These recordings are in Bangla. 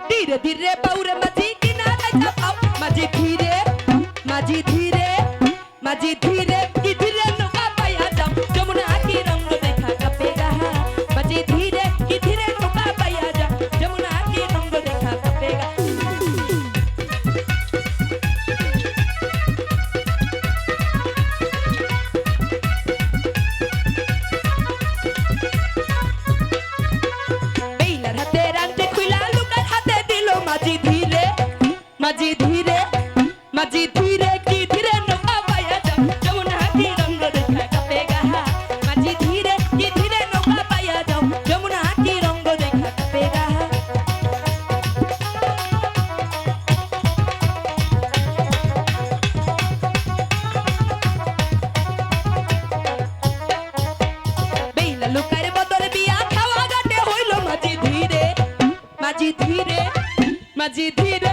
ধীরে ধীরে বাউরে মাঝি কিনা রাইতা পাও মাঝি ধীরে মাঝি ধীরে মাঝি ধীরে মাঝি ধীরে মাঝি ধীরে কি ধীরে নৌকা পাইয়া যাও। যমুনা কি রঙ্গ দেখা কাপে গাহা মাঝি ধীরে কি ধীরে নৌকা পাইয়া যাও। যমুনা কি রঙ্গ দেখা কাপে গাহা বেইলা লুকার বদল বিয়া ধীরে।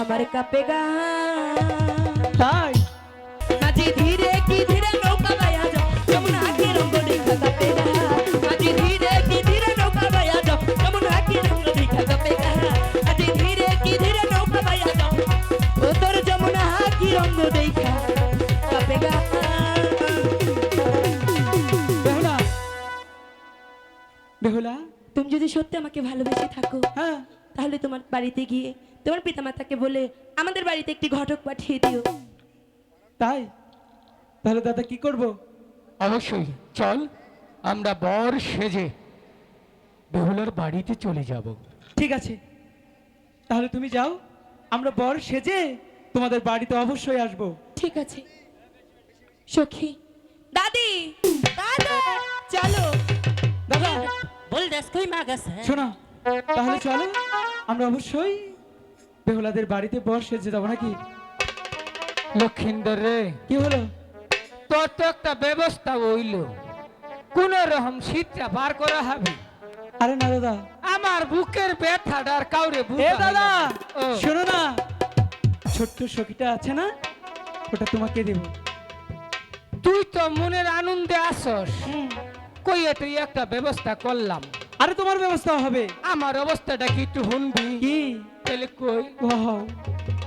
আমার কাপে গা। ধীরে কি ধীরে নৌকা পাইয়া যাও যমুনা কি রঙ্গ দেখা কাপে গা। ধীরে কি ধীরে নৌকা পাইয়া যাও যমুনা কি রঙ্গ দেখা কাপে গা। ধীরে কি ধীরে নৌকা পাইয়া যাও ও তোর যমুনা কি রঙ্গ দেখা কাপে গা। বেহুলা বেহুলা। তুমি যদি সত্যি আমাকে ভালোবেসে থাকো হ্যাঁ। তাহলে তোমার বাড়িতে গিয়ে তোমার পিতামাতাকে বলে আমাদের বাড়িতে একটি ঘটক পাঠিয়ে দিও তাই তাহলে দাদা কি করব অবশ্যই চল আমরা বর সেজে বেহুলার বাড়িতে চলে যাব ঠিক আছে তাহলে তুমি যাও আমরা বর সেজে তোমাদের বাড়িতে অবশ্যই আসব ঠিক আছে সখী দাদি দাদা চলো দাদা বল দেশ কই মা গেছে শোনো তাহলে চলো আমরা অবশ্যই বেহুলাদের বাড়িতে বর সেজে যাব নাকি? লক্ষিন্দর রে। কি হলো? তোর তো একটা ব্যবস্থা হইল। কোন রকম শীতটা পার করা হবে। আরে না দাদা। আমার বুকের ব্যথাটা আর কাউরে এ দাদা শোনো না। ছোট্ট সখীটা আছে না? ওটা তোমাকে দেব। তুই তো মনের আনন্দে আসস। কইয়ে তুই একটা ব্যবস্থা করলাম। আরে তোমার ব্যবস্থা হবে। আমার অবস্থাটা কি একটু শুনবি? কি? তাহলে কই?